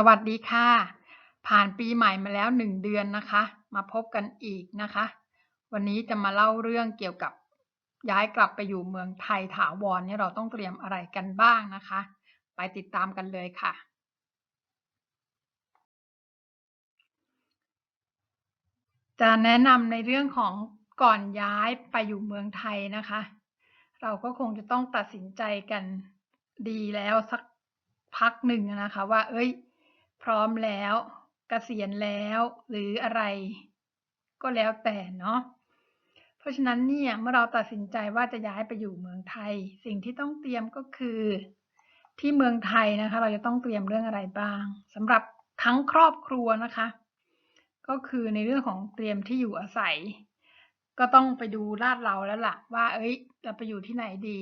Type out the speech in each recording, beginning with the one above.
สวัสดีค่ะ ผ่านปีใหม่มาแล้ว1เดือนนะคะ มาพบกันอีกนะคะ วันนี้จะมาเล่าเรื่องเกี่ยวกับย้ายกลับไปอยู่เมืองไทยถาวรเนี่ยเราต้องเตรียมอะไรกันบ้างนะคะ ไปติดตามกันเลยค่ะ จะแนะนำในเรื่องของก่อนย้ายไปอยู่เมืองไทยนะคะ เราก็คงจะต้องตัดสินใจกันดีแล้วสักพักหนึ่งนะคะ ว่า เอ้ย พร้อมแล้วกเกษียณแล้ว หรืออะไร ก็แล้วแต่เนาะเพราะฉะนั้นเนี่ยเมื่อเราตัดสินใจว่าจะย้ายไปอยู่เมืองไทย สิ่งที่ต้องเตรียมก็คือ ที่เมืองไทยนะคะ เราจะต้องเตรียมเรื่องอะไรบ้างสำหรับทั้งครอบครัวนะคะ ก็คือในเรื่องของเตรียมที่อยู่อาศัย ก็ต้องไปดูลาดเราแล้วล่ะ ว่า เอ้ยจะไปอยู่ที่ไหนดี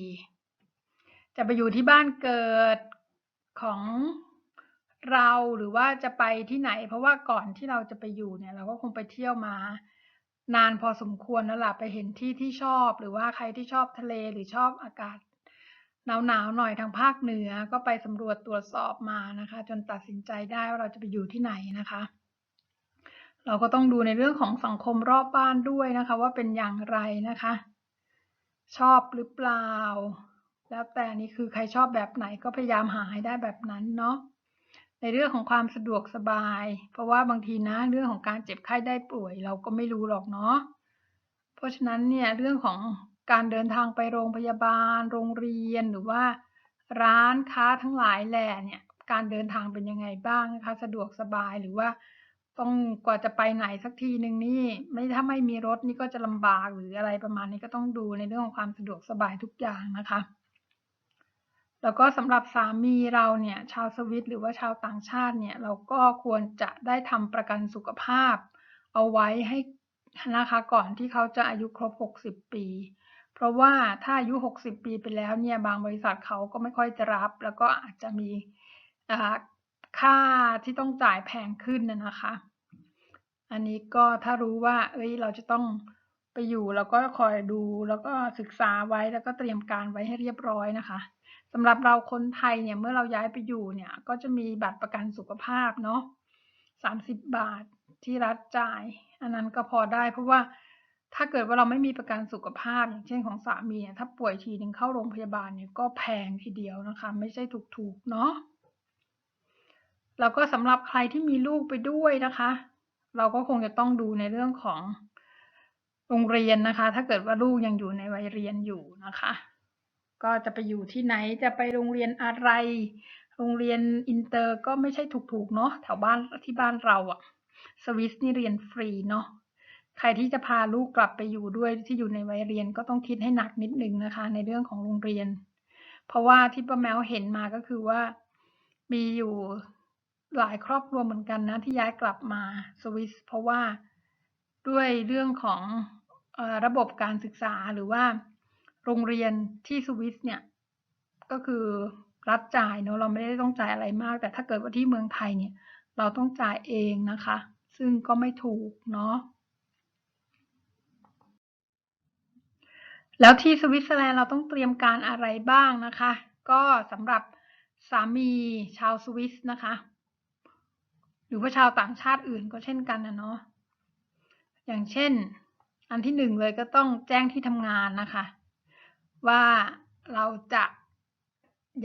จะไปอยู่ที่บ้านเกิดของ เราหรือว่าจะไปที่ไหน เพราะว่าก่อนที่เราจะไปอยู่เนี่ย เราก็คงไปเที่ยวมา นานพอสมควรแล้วล่ะไปเห็นที่ที่ชอบ หรือว่าใครที่ชอบทะเลหรือชอบอากาศหนาวๆหน่อยทางภาคเหนือก็ไปสำรวจตรวจสอบมานะคะ จนตัดสินใจได้ว่าเราจะไปอยู่ที่ไหนนะคะ เราก็ต้องดูในเรื่องของสังคมรอบบ้านด้วยนะคะ ว่าเป็นอย่างไรนะคะ ชอบหรือเปล่า แล้วแต่นี่คือใครชอบแบบไหนก็พยายามหาให้ได้แบบนั้นเนาะ ในเรื่องของความสะดวกสบาย เพราะว่าบางทีนะเรื่องของการเจ็บไข้ได้ป่วย เราก็ไม่รู้หรอกเนาะเพราะฉะนั้นเนี่ยเรื่องของการเดินทางไปโรงพยาบาล โรงเรียนหรือว่า ร้านค้าทั้งหลายแหล่เนี่ยการเดินทางเป็นยังไงบ้างนะคะ สะดวกสบายหรือว่าต้องกว่าจะไปไหนสักทีหนึ่งนี่ไม่ถ้าไม่มีรถนี่ก็จะลำบากหรืออะไรประมาณนี้ก็ต้องดูในเรื่องของความสะดวกสบายทุกอย่างนะคะ แล้วก็สำหรับสามีเราเนี่ยชาวสวิตหรือว่าชาวต่างชาติเนี่ยเราก็ควรจะได้ทำประกันสุขภาพ เอาไว้ให้นะคะก่อนที่เขาจะอายุครบ 60 ปี เพราะว่าถ้าอายุ 60 ปีไปแล้วเนี่ยบางบริษัทเขาก็ไม่ค่อยจะรับ แล้วก็อาจจะมีค่าที่ต้องจ่ายแพงขึ้นนะคะ อันนี้ก็ถ้ารู้ว่าเอ้ยเราจะต้อง ไปอยู่แล้วก็คอยดูแล้วก็ศึกษาไว้แล้วก็เตรียมการไว้ให้เรียบร้อยนะคะสำหรับเราคนไทยเนี่ยเมื่อเราย้ายไปอยู่เนี่ยก็จะมีบัตรประกันสุขภาพเนาะสามสิบบาทที่รัฐจ่าย อันนั้นก็พอได้ เพราะว่าถ้าเกิดว่าเราไม่มีประกันสุขภาพ อย่างเช่นของสามีถ้าป่วยทีนึงเข้าโรงพยาบาลเนี่ยก็แพงทีเดียวนะคะ ไม่ใช่ถูกๆเนาะแล้วก็สำหรับใครที่มีลูกไปด้วยนะคะ เราก็คงจะต้องดูในเรื่องของ โรงเรียนนะคะ ถ้าเกิดว่าลูกยังอยู่ในวัยเรียนอยู่นะคะ ก็จะไปอยู่ที่ไหนจะไปโรงเรียนอะไร โรงเรียนอินเตอร์ก็ไม่ใช่ถูกๆเนาะแถวบ้านที่บ้านเราอะสวิสนี่เรียนฟรีเนาะใครที่จะพาลูกกลับไปอยู่ด้วยที่อยู่ในวัยเรียนก็ต้องคิดให้หนักนิดนึงนะคะ ในเรื่องของโรงเรียน เพราะว่าที่ป้าแมวเห็นมาก็คือว่ามีอยู่หลายครอบครัวเหมือนกันนะที่ย้ายกลับมาสวิสเพราะว่าด้วยเรื่องของ ระบบการศึกษาหรือว่าโรงเรียนที่สวิสเนี่ยก็คือรัฐจ่ายเนาะเราไม่ได้ต้องจ่ายอะไรมาก แต่ถ้าเกิดว่าที่เมืองไทยเนี่ยเราต้องจ่ายเองนะคะ ซึ่งก็ไม่ถูกเนาะแล้วที่สวิตเซอร์แลนด์เราต้องเตรียมการอะไรบ้างนะคะ ก็สำหรับสามีชาวสวิสนะคะ หรือว่าชาวต่างชาติอื่นก็เช่นกันนะเนาะอย่างเช่น อันที่หนึ่งเลยก็ต้องแจ้งที่ทำงานนะคะ ว่าเราจะ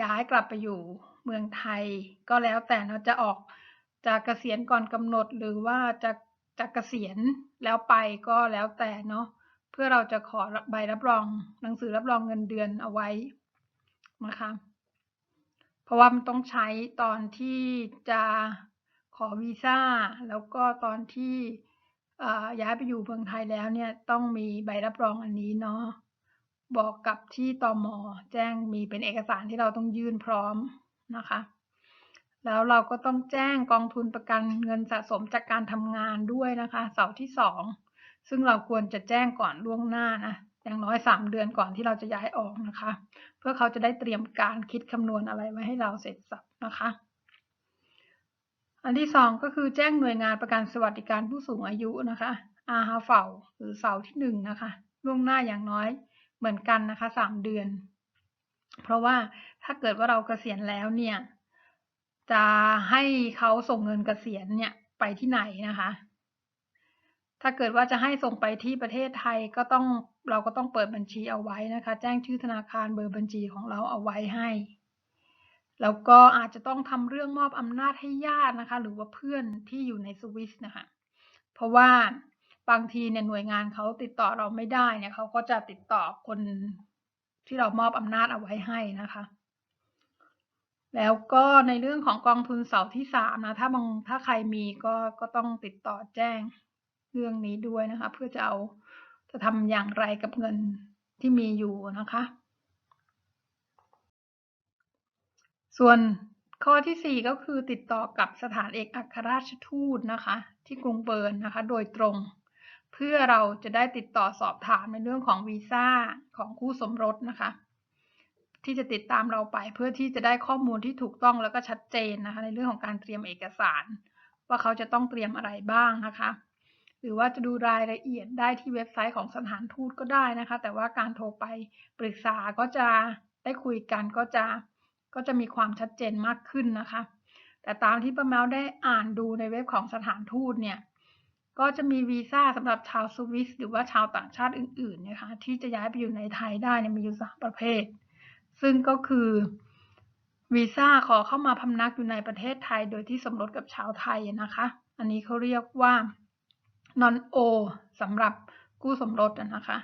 ย้ายกลับไปอยู่เมืองไทย ก็แล้วแต่เราจะออกจะเกษียณก่อนกำหนดหรือว่าจะจะเกษียณแล้วไปก็แล้วแต่เนาะเพื่อเราจะขอใบรับรองหนังสือรับรองเงินเดือนเอาไว้นะคะเพราะว่ามันต้องใช้ตอนที่จะขอวีซ่าแล้วก็ตอนที่ ย้ายไปอยู่เมืองไทยแล้วเนี่ยต้องมีใบรับรองอันนี้เนาะบอกกับที่ตอมอแจ้งมีเป็นเอกสารที่เราต้องยื่นพร้อมนะคะ แล้วเราก็ต้องแจ้งกองทุนประกันเงินสะสมจากการทำงานด้วยนะคะ เสาร์ที่สองซึ่งเราควรจะแจ้งก่อนล่วงหน้านะอย่างน้อยสามเดือนก่อนที่เราจะย้ายออกนะคะ เพื่อเขาจะได้เตรียมการคิดคำนวณอะไรไว้ให้เราเสร็จสับนะคะ อันที่สองก็คือแจ้งหน่วยงานประกันสวัสดิการผู้สูงอายุนะคะอาฮาเฝ้าหรือเสาที่หนึ่งนะคะล่วงหน้าอย่างน้อยเหมือนกันนะคะสามเดือน เพราะว่าถ้าเกิดว่าเราเกษียณแล้วเนี่ย จะให้เขาส่งเงินเกษียณเนี่ยไปที่ไหนนะคะ ถ้าเกิดว่าจะให้ส่งไปที่ประเทศไทยก็ต้องเราก็ต้องเปิดบัญชีเอาไว้นะคะ แจ้งชื่อธนาคารเบอร์บัญชีของเราเอาไว้ให้ แล้วก็อาจจะต้องทำเรื่องมอบอำนาจให้ญาตินะคะ หรือว่าเพื่อนที่อยู่ในสวิสนะคะ เพราะว่าบางทีเนี่ยหน่วยงานเขาติดต่อเราไม่ได้เนี่ยเขาก็จะติดต่อคนที่เรามอบอำนาจเอาไว้ให้นะคะ แล้วก็ในเรื่องของกองทุนเสาที่สามนะ ถ้าบางถ้าใครมีก็ก็ต้องติดต่อแจ้งเรื่องนี้ด้วยนะคะ เพื่อจะเอาจะทำอย่างไรกับเงินที่มีอยู่นะคะ ส่วนข้อที่สี่ก็คือติดต่อกับสถานเอกอัครราชทูตนะคะ ที่กรุงเบิร์นนะคะ โดยตรง เพื่อเราจะได้ติดต่อสอบถามในเรื่องของวีซ่าของคู่สมรสนะคะ ที่จะติดตามเราไปเพื่อที่จะได้ข้อมูลที่ถูกต้องแล้วก็ชัดเจนนะคะ ในเรื่องของการเตรียมเอกสาร ว่าเขาจะต้องเตรียมอะไรบ้างนะคะ หรือว่าจะดูรายละเอียดได้ที่เว็บไซต์ของสถานทูตก็ได้นะคะ แต่ว่าการโทรไปปรึกษาก็จะได้คุยกันก็จะ ก็จะมีความชัดเจนมากขึ้นนะคะ แต่ตามที่ป้าแมวได้อ่านดูในเว็บของสถานทูตเนี่ย ก็จะมีวีซ่าสำหรับชาวสวิสหรือว่าชาวต่างชาติอื่นๆนะคะที่จะย้ายไปอยู่ในไทยได้เนี่ยมีอยู่สามประเภท ซึ่งก็คือวีซ่าขอเข้ามาพำนักอยู่ในประเทศไทยโดยที่สมรสกับชาวไทยนะคะ อันนี้เขาเรียกว่า non o สำหรับกู้สมรสนะคะ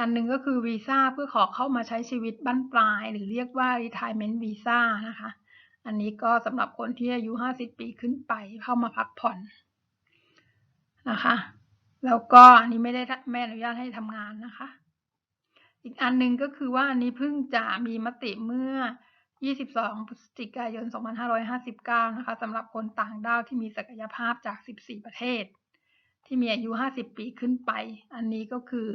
อันหนึ่งก็คือวีซ่าเพื่อขอเข้ามาใช้ชีวิตบั้นปลาย หรือเรียกว่า retirement visa นะคะ อันนี้ก็สำหรับคนที่อายุ 50 ปีขึ้นไปเข้ามาพักผ่อนนะคะ แล้วก็อันนี้ไม่ได้ไม่อนุญาตให้ทำงานนะคะ อีกอันหนึ่งก็คือว่าอันนี้เพิ่งจะมีมติเมื่อ 22 พฤศจิกายน 2559 นะคะสำหรับคนต่างด้าวที่มีศักยภาพจาก 14 ประเทศ ที่มีอายุ 50 ปีขึ้นไป อันนี้ก็คือ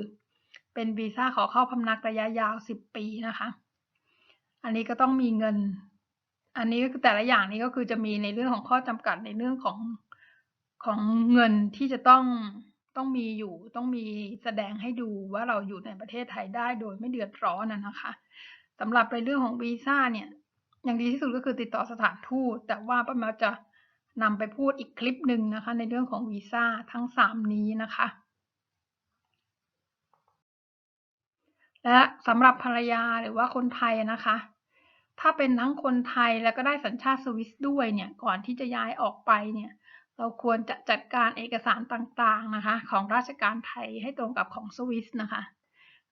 เป็นวีซ่าขอเข้าพำนักระยะยาว 10 ปีนะคะ อันนี้ก็ต้องมีเงิน อันนี้ก็แต่ละอย่างนี้ก็คือจะมีในเรื่องของข้อจำกัดในเรื่องของของเงินที่จะต้องต้องมีอยู่ต้องมีแสดงให้ดูว่าเราอยู่ในประเทศไทยได้โดยไม่เดือดร้อนนะคะสำหรับในเรื่องของวีซ่าเนี่ยอย่างดีที่สุดก็คือติดต่อสถานทูตแต่ว่าป้าแมวจะนำไปพูดอีกคลิปหนึ่งนะคะ ในเรื่องของวีซ่าทั้งสามนี้นะคะ และสำหรับภรรยาหรือว่าคนไทยนะคะ ถ้าเป็นทั้งคนไทยแล้วก็ได้สัญชาติสวิสด้วยเนี่ยก่อนที่จะย้ายออกไปเนี่ยเราควรจะจัดการเอกสารต่างๆนะคะ ของราชการไทยให้ตรงกับของสวิสนะคะ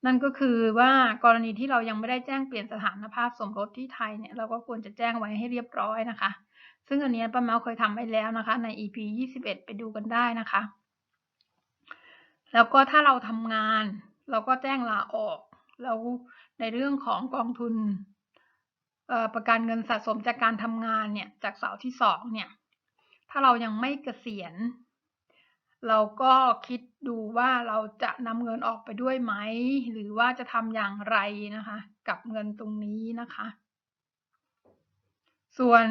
นั่นก็คือว่ากรณีที่เรายังไม่ได้แจ้งเปลี่ยนสถานภาพสมรสที่ไทยเนี่ยเราก็ควรจะแจ้งไว้ให้เรียบร้อยนะคะ ซึ่งอันนี้ป้าแมวเคยทำไว้แล้วนะคะ ใน EP 21 ไปดูกันได้นะคะ แล้วก็ถ้าเราทำงาน เราก็แจ้งลาออก แล้วในเรื่องของกองทุนประกันเงินสะสมจากการทำงานเนี่ยจากเสาที่สองเนี่ยถ้าเรายังไม่เกษียณ เราก็คิดดูว่าเราจะนำเงินออกไปด้วยไหม หรือว่าจะทำอย่างไรนะคะ กับเงินตรงนี้นะคะ ส่วน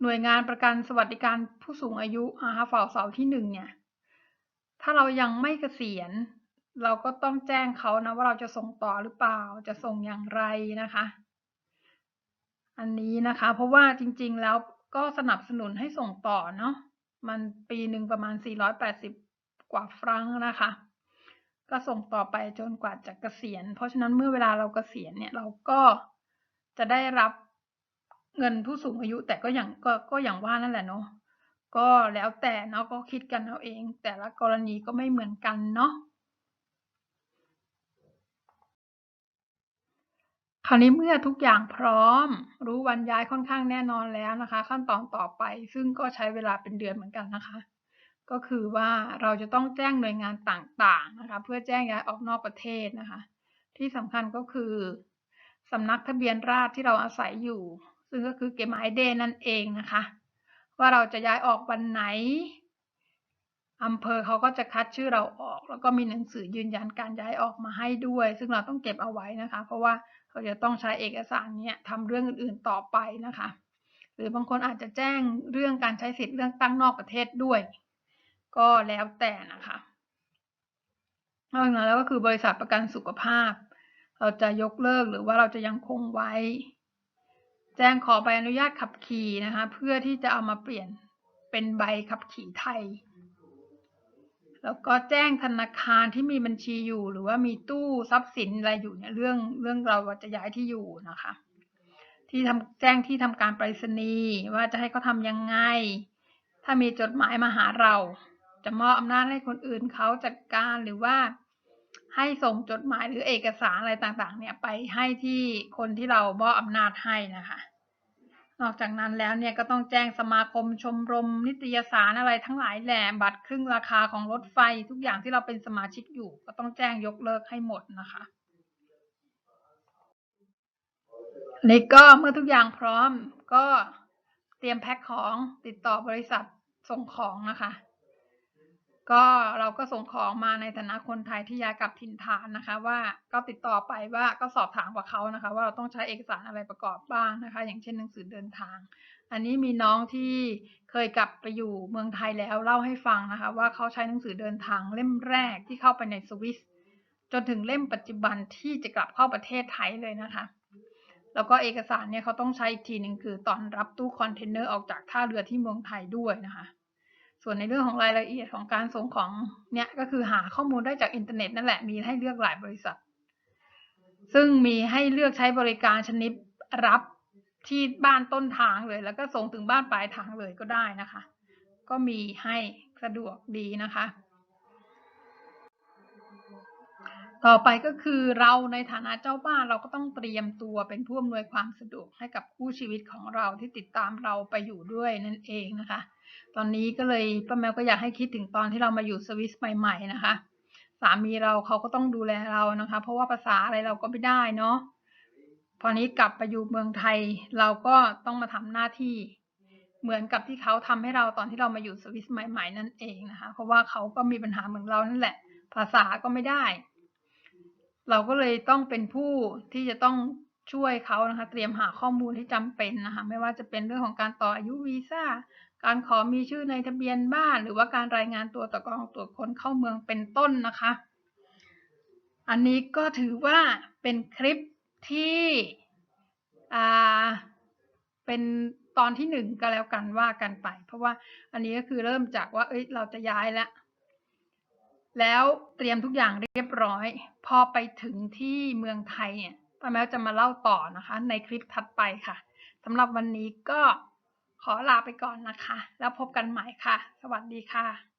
หน่วยงานประกันสวัสดิการผู้สูงอายุอาเฝ่าเสาที่หนึ่งเนี่ยถ้าเรายังไม่เกษียณ เราก็ต้องแจ้งเขานะว่าเราจะส่งต่อหรือเปล่า จะส่งอย่างไรนะคะ อันนี้นะคะ เพราะว่าจริงๆแล้วก็สนับสนุนให้ส่งต่อเนาะ มันปีหนึ่งประมาณ 480 กว่าฟรังนะคะ ก็ส่งต่อไปจนกว่าจะเกษียณ เพราะฉะนั้นเมื่อเวลาเราเกษียณเนี่ยเราก็จะได้รับเงินผู้สูงอายุแต่ก็อย่างก็ก็อย่างว่านั่นแหละเนาะ ก็แล้วแต่เนาะก็คิดกันเอาเอง แต่ละกรณีก็ไม่เหมือนกันเนาะ ราวนี้เมื่อทุกอย่างพร้อม รู้วันย้ายค่อนข้างแน่นอนแล้วนะคะ ขั้นตอนต่อไปซึ่งก็ใช้เวลาเป็นเดือนเหมือนกันนะคะ ก็คือว่าเราจะต้องแจ้งหน่วยงานต่างๆนะคะ เพื่อแจ้งย้ายออกนอกประเทศนะคะ ที่สำคัญก็คือสำนักทะเบียนราษฎรที่เราอาศัยอยู่ ซึ่งก็คือเกมไอเดนนั่นเองนะคะ ว่าเราจะย้ายออกวันไหน อำเภอเขาก็จะคัดชื่อเราออก แล้วก็มีหนังสือยืนยันการย้ายออกมาให้ด้วย ซึ่งเราต้องเก็บเอาไว้นะคะ เพราะว่าเขาจะต้องใช้เอกสารเนี้ยทำเรื่องอื่นๆต่อไปนะคะ หรือบางคนอาจจะแจ้งเรื่องการใช้สิทธิ์เรื่องตั้งนอกประเทศด้วย ก็แล้วแต่นะคะนอกจากนั้นแล้วก็คือบริษัทประกันสุขภาพ เราจะยกเลิกหรือว่าเราจะยังคงไว้ แจ้งขอใบอนุญาตขับขี่นะคะ เพื่อที่จะเอามาเปลี่ยนเป็นใบขับขี่ไทย แล้วก็แจ้งธนาคารที่มีบัญชีอยู่ หรือว่ามีตู้ทรัพย์สินอะไรอยู่เนี่ยเรื่องเรื่องเราจะย้ายที่อยู่นะคะ ที่ทำแจ้งที่ทำการไปรษณีย์ว่าจะให้เขาทำยังไง ถ้ามีจดหมายมาหาเรา จะมอบอำนาจให้คนอื่นเขาจัดการหรือว่าให้ส่งจดหมายหรือเอกสารอะไรต่างๆ เนี่ยไปให้ที่คนที่เรามอบอำนาจให้นะคะ นอกจากนั้นแล้วเนี่ยก็ต้องแจ้งสมาคมชมรม นิตยสารอะไรทั้งหลายแหล่บัตรครึ่งราคาของรถไฟทุกอย่างที่เราเป็นสมาชิกอยู่ ก็ต้องแจ้งยกเลิกให้หมดนะคะนี่ก็เมื่อทุกอย่างพร้อมก็เตรียมแพ็คของติดต่อบริษัทส่งของนะคะ ก็เราก็ส่งของมาในฐานะคนไทยที่ย้ายกลับถิ่นฐานนะคะ ว่าก็ติดต่อไปว่าก็สอบถามกับเขานะคะ ว่าเราต้องใช้เอกสารอะไรประกอบบ้างนะคะ อย่างเช่นหนังสือเดินทาง อันนี้มีน้องที่เคยกลับไปอยู่เมืองไทยแล้วเล่าให้ฟังนะคะ ว่าเขาใช้หนังสือเดินทางเล่มแรกที่เข้าไปในสวิสจนถึงเล่มปัจจุบันที่จะกลับเข้าประเทศไทยเลยนะคะ แล้วก็เอกสารเนี่ยเขาต้องใช้อีกทีหนึ่งคือตอนรับตู้คอนเทนเนอร์ออกจากท่าเรือที่เมืองไทยด้วยนะคะ ส่วนในเรื่องของรายละเอียดของการส่งของเนี่ยก็คือหาข้อมูลได้จากอินเทอร์เน็ตนั่นแหละมีให้เลือกหลายบริษัท ซึ่งมีให้เลือกใช้บริการชนิดรับที่บ้านต้นทางเลย แล้วก็ส่งถึงบ้านปลายทางเลยก็ได้นะคะ ก็มีให้สะดวกดีนะคะ ต่อไปก็คือเราในฐานะเจ้าบ้านเราก็ต้องเตรียมตัวเป็นผู้อำนวยความสะดวกให้กับคู่ชีวิตของเราที่ติดตามเราไปอยู่ด้วยนั่นเองนะคะ ตอนนี้ก็เลยป้าแมวก็อยากให้คิดถึงตอนที่เรามาอยู่สวิสใหม่ๆนะคะสามีเราเขาก็ต้องดูแลเรานะคะ เพราะว่าภาษาอะไรเราก็ไม่ได้เนาะพอนี้กลับไปอยู่เมืองไทย เราก็ต้องมาทำหน้าที่ เหมือนกับที่เขาทำให้เราตอนที่เรามาอยู่สวิสใหม่ ๆ นั่นเองนะคะ เพราะว่าเขาก็มีปัญหาเหมือนเรานั่นแหละ ภาษาก็ไม่ได้ เราก็เลยต้องเป็นผู้ที่จะต้องช่วยเขานะคะ เตรียมหาข้อมูลที่จำเป็นนะคะ ไม่ว่าจะเป็นเรื่องของการต่ออายุวีซ่า การขอมีชื่อในทะเบียนบ้าน หรือว่าการรายงานตัวต่อกองตรวจคนเข้าเมืองเป็นต้นนะคะ อันนี้ก็ถือว่าเป็นคลิปที่อ่าเป็นตอนที่หนึ่งก็แล้วกันว่ากันไป เพราะว่าอันนี้ก็คือเริ่มจากว่า เอ้ย เราจะย้ายแล้วแล้วเตรียมทุกอย่างเรียบร้อย พอไปถึงที่เมืองไทยเนี่ยป้าแมวจะมาเล่าต่อนะคะ ในคลิปถัดไปค่ะสำหรับวันนี้ก็ ขอลาไปก่อนนะคะ แล้วพบกันใหม่ค่ะ สวัสดีค่ะ